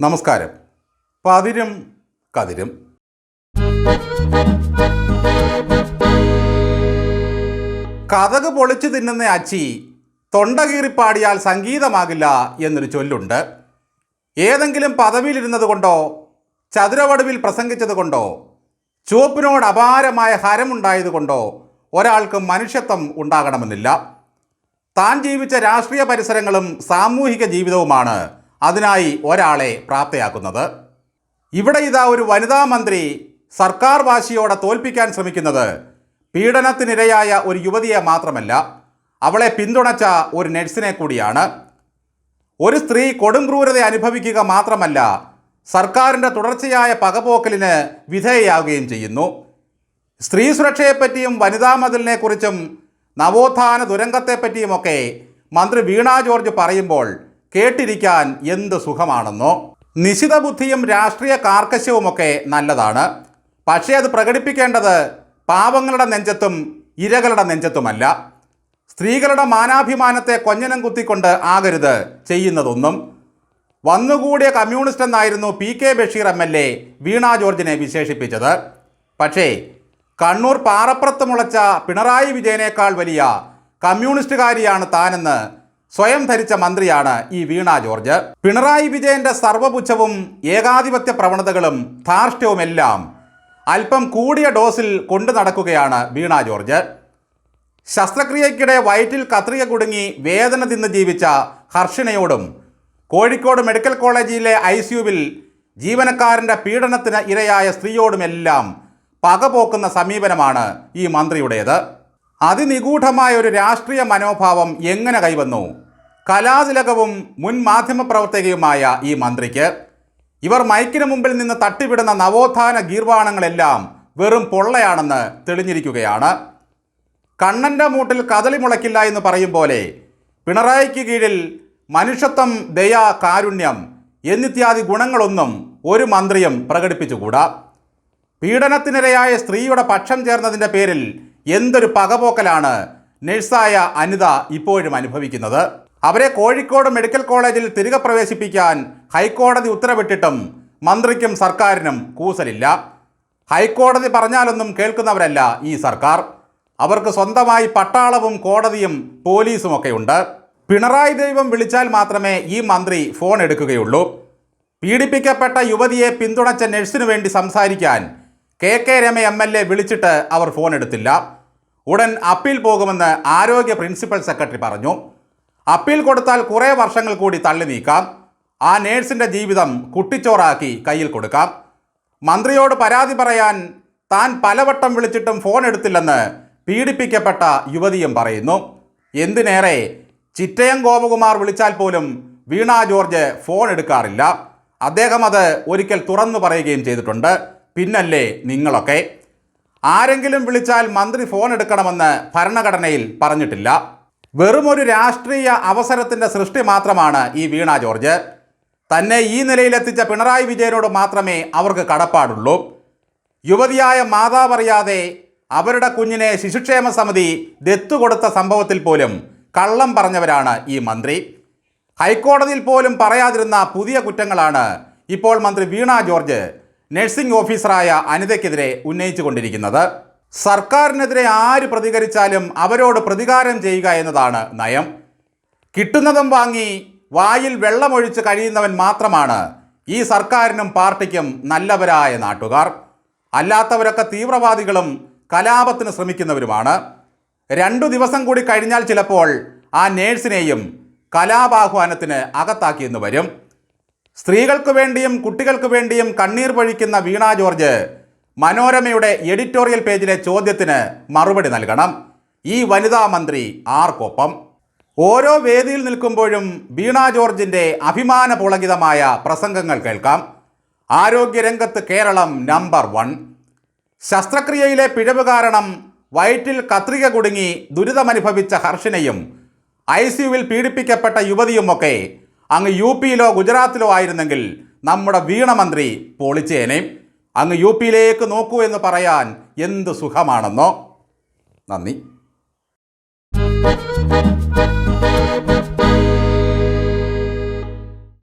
നമസ്കാരം. പതിരും കതിരും. കഥക് പൊളിച്ചു തിന്നുന്ന അച്ചി തൊണ്ട കീറിപ്പാടിയാൽ സംഗീതമാകില്ല എന്നൊരു ചൊല്ലുണ്ട്. ഏതെങ്കിലും പദവിയിലിരുന്നത് കൊണ്ടോ ചതുരവടുവിൽ പ്രസംഗിച്ചത് കൊണ്ടോ ചുവപ്പിനോട് അപാരമായ ഹരമുണ്ടായത് കൊണ്ടോ ഒരാൾക്ക് മനുഷ്യത്വം ഉണ്ടാകണമെന്നില്ല. താൻ ജീവിച്ച രാഷ്ട്രീയ പരിസരങ്ങളും സാമൂഹിക ജീവിതവുമാണ് അതിനായി ഒരാളെ പ്രാപ്തയാക്കുന്നത്. ഇവിടെ ഇതാ ഒരു വനിതാ മന്ത്രി സർക്കാർ വാശിയോടെ തോൽപ്പിക്കാൻ ശ്രമിക്കുന്നത്. പീഡനത്തിനിരയായ ഒരു യുവതിയെ മാത്രമല്ല അവളെ പിന്തുണച്ച ഒരു നഴ്സിനെ കൂടിയാണ്. ഒരു സ്ത്രീ കൊടും ക്രൂരത അനുഭവിക്കുക മാത്രമല്ല സർക്കാരിന്റെ തുടർച്ചയായ പകപോക്കലിന് വിധേയയാവുകയും ചെയ്യുന്നു. സ്ത്രീ സുരക്ഷയെപ്പറ്റിയും വനിതാ മതിലിനെക്കുറിച്ചും നവോത്ഥാന ദുരന്തത്തെപ്പറ്റിയുമൊക്കെ മന്ത്രി വീണ ജോർജ് പറയുമ്പോൾ കേട്ടിരിക്കാൻ എന്ത് സുഖമാണെന്നോ? നിശിത ബുദ്ധിയും രാഷ്ട്രീയ കാർക്കശ്യവുമൊക്കെ നല്ലതാണ്. പക്ഷേ അത് പ്രകടിപ്പിക്കേണ്ടത് പാവങ്ങളുടെ നെഞ്ചത്തും ഇരകളുടെ നെഞ്ചത്തുമല്ല. സ്ത്രീകളുടെ മാനാഭിമാനത്തെ കൊഞ്ഞനം കുത്തിക്കൊണ്ട് ആകരുത് ചെയ്യുന്നതൊന്നും. വന്നുകൂടിയ കമ്മ്യൂണിസ്റ്റ് എന്നായിരുന്നു P K Basheer M L A Veena ജോർജിനെ വിശേഷിപ്പിച്ചത്. പക്ഷേ കണ്ണൂർ പാറപ്പുറത്ത് മുളച്ച പിണറായി വിജയനേക്കാൾ വലിയ കമ്മ്യൂണിസ്റ്റുകാരിയാണ് താനെന്ന് സ്വയം ധരിച്ച മന്ത്രിയാണ് ഈ വീണ ജോർജ്. പിണറായി വിജയന്റെ സർവപുച്ഛവും ഏകാധിപത്യ പ്രവണതകളും ധാർഷ്ട്യവുമെല്ലാം അല്പം കൂടിയ ഡോസിൽ കൊണ്ടു നടക്കുകയാണ് വീണ ജോർജ്. ശസ്ത്രക്രിയയ്ക്കിടെ വയറ്റിൽ കത്രിക കുടുങ്ങി വേദന തിന്ന് ജീവിച്ച ഹർഷിനയോടും കോഴിക്കോട് മെഡിക്കൽ കോളേജിലെ ഐ സിയുവിൽ ജീവനക്കാരന്റെ പീഡനത്തിന് ഇരയായ സ്ത്രീയോടുമെല്ലാം പകപോക്കുന്ന സമീപനമാണ് ഈ മന്ത്രിയുടേത്. അതിനിഗൂഢമായ ഒരു രാഷ്ട്രീയ മനോഭാവം എങ്ങനെ കൈവന്നു? കലാതിലകവും മുൻ മാധ്യമപ്രവർത്തകയുമായ ഈ മന്ത്രിക്ക് ഇവർ മൈക്കിന് മുമ്പിൽ നിന്ന് തട്ടിവിടുന്ന നവോത്ഥാന ഗീർവാണങ്ങളെല്ലാം വെറും പൊള്ളയാണെന്ന് തെളിഞ്ഞിരിക്കുകയാണ്. കണ്ണന്റെ മൂട്ടിൽ കദളി മുളയ്ക്കില്ല എന്ന് പറയും പോലെ പിണറായിക്ക് കീഴിൽ മനുഷ്യത്വം ദയ കാരുണ്യം എന്നിത്യാദി ഗുണങ്ങളൊന്നും ഒരു മന്ത്രിയും പ്രകടിപ്പിച്ചുകൂടാ. പീഡനത്തിനിരയായ സ്ത്രീയുടെ പക്ഷം ചേർന്നതിന്റെ പേരിൽ എന്തൊരു പകപോക്കലാണ് നഴ്സായ അനിത ഇപ്പോഴും അനുഭവിക്കുന്നത്. അവരെ കോഴിക്കോട് മെഡിക്കൽ കോളേജിൽ തിരികെ പ്രവേശിപ്പിക്കാൻ ഹൈക്കോടതി ഉത്തരവിട്ടിട്ടും മന്ത്രിക്കും സർക്കാരിനും കൂസലില്ല. ഹൈക്കോടതി പറഞ്ഞാലൊന്നും കേൾക്കുന്നവരല്ല ഈ സർക്കാർ. അവർക്ക് സ്വന്തമായി പട്ടാളവും കോടതിയും പോലീസുമൊക്കെ ഉണ്ട് പിണറായി ദൈവം വിളിച്ചാൽ മാത്രമേ ഈ മന്ത്രി ഫോൺ എടുക്കുകയുള്ളൂ. പീഡിപ്പിക്കപ്പെട്ട യുവതിയെ പിന്തുണച്ച നഴ്സിനു വേണ്ടി സംസാരിക്കാൻ K K Rema M L A വിളിച്ചിട്ട് അവർ ഫോൺ എടുത്തില്ല. ഉടൻ അപ്പീൽ പോകുമെന്ന് ആരോഗ്യ പ്രിൻസിപ്പൽ സെക്രട്ടറി പറഞ്ഞു. അപ്പീൽ കൊടുത്താൽ കുറേ വർഷങ്ങൾ കൂടി തള്ളി നീക്കാം. ആ നേഴ്സിന്റെ ജീവിതം കുട്ടിച്ചോറാക്കി കയ്യിൽ കൊടുക്കാം. മന്ത്രിയോട് പരാതി പറയാൻ താൻ പലവട്ടം വിളിച്ചിട്ടും ഫോൺ എടുത്തില്ലെന്ന് പീഡിപ്പിക്കപ്പെട്ട യുവതിയും പറയുന്നു. എന്തിനേറെ ചിറ്റയം ഗോപകുമാർ വിളിച്ചാൽ പോലും വീണ ജോർജ് ഫോൺ എടുക്കാറില്ല. അദ്ദേഹം അത് ഒരിക്കൽ തുറന്നു പറയുകയും ചെയ്തിട്ടുണ്ട്. പിന്നല്ലേ നിങ്ങളൊക്കെ? ആരെങ്കിലും വിളിച്ചാൽ മന്ത്രി ഫോൺ എടുക്കണമെന്ന് ഭരണഘടനയിൽ പറഞ്ഞിട്ടില്ല. വെറുമൊരു രാഷ്ട്രീയ അവസരത്തിന്റെ സൃഷ്ടി മാത്രമാണ് ഈ വീണ ജോർജ്. തന്നെ ഈ നിലയിലെത്തിച്ച പിണറായി വിജയനോട് മാത്രമേ അവർക്ക് കടപ്പാടുള്ളൂ. യുവതിയായ മാതാവറിയാതെ അവരുടെ കുഞ്ഞിനെ ശിശുക്ഷേമ സമിതി ദത്തുകൊടുത്ത സംഭവത്തിൽ പോലും കള്ളം പറഞ്ഞവരാണ് ഈ മന്ത്രി. ഹൈക്കോടതിയിൽ പോലും പറയാതിരുന്ന പുതിയ കുറ്റങ്ങളാണ് ഇപ്പോൾ മന്ത്രി വീണ ജോർജ് നഴ്സിംഗ് ഓഫീസറായ അനിതയ്ക്കെതിരെ ഉന്നയിച്ചുകൊണ്ടിരിക്കുന്നത്. സർക്കാരിനെതിരെ ആര് പ്രതികരിച്ചാലും അവരോട് പ്രതികാരം ചെയ്യുക എന്നതാണ് നയം. കിട്ടുന്നതും വാങ്ങി വായിൽ വെള്ളമൊഴിച്ച് കഴിയുന്നവൻ മാത്രമാണ് ഈ സർക്കാരിനും പാർട്ടിക്കും നല്ലവരായ നാട്ടുകാർ. അല്ലാത്തവരൊക്കെ തീവ്രവാദികളും കലാപത്തിന് ശ്രമിക്കുന്നവരുമാണ്. രണ്ടു ദിവസം കൂടി കഴിഞ്ഞാൽ ചിലപ്പോൾ ആ നേഴ്സിനെയും കലാപാഹ്വാനത്തിന് അകത്താക്കിയെന്ന് വരും. സ്ത്രീകൾക്ക് വേണ്ടിയും കുട്ടികൾക്ക് വേണ്ടിയും കണ്ണീർ പൊഴിക്കുന്ന വീണ ജോർജ് മനോരമയുടെ എഡിറ്റോറിയൽ പേജിലെ ചോദ്യത്തിന് മറുപടി നൽകണം. ഈ വനിതാ മന്ത്രി ആർക്കൊപ്പം? ഓരോ വേദിയിൽ നിൽക്കുമ്പോഴും വീണ ജോർജിന്റെ അഭിമാന പുളകിതമായ പ്രസംഗങ്ങൾ കേൾക്കാം. ആരോഗ്യരംഗത്ത് കേരളം നമ്പർ വൺ. ശസ്ത്രക്രിയയിലെ പിഴവ് കാരണം വയറ്റിൽ കത്രിക കുടുങ്ങി ദുരിതമനുഭവിച്ച ഹർഷിനെയും ഐ സിയുവിൽ പീഡിപ്പിക്കപ്പെട്ട യുവതിയുമൊക്കെ അങ്ങ് യു പിയിലോ ഗുജറാത്തിലോ ആയിരുന്നെങ്കിൽ നമ്മുടെ വീണമന്ത്രി പൊളിച്ചേനേയും അങ്ങ് യു പിയിലേക്ക് നോക്കൂ എന്ന് പറയാൻ എന്ത് സുഖമാണെന്നോ? നന്ദി.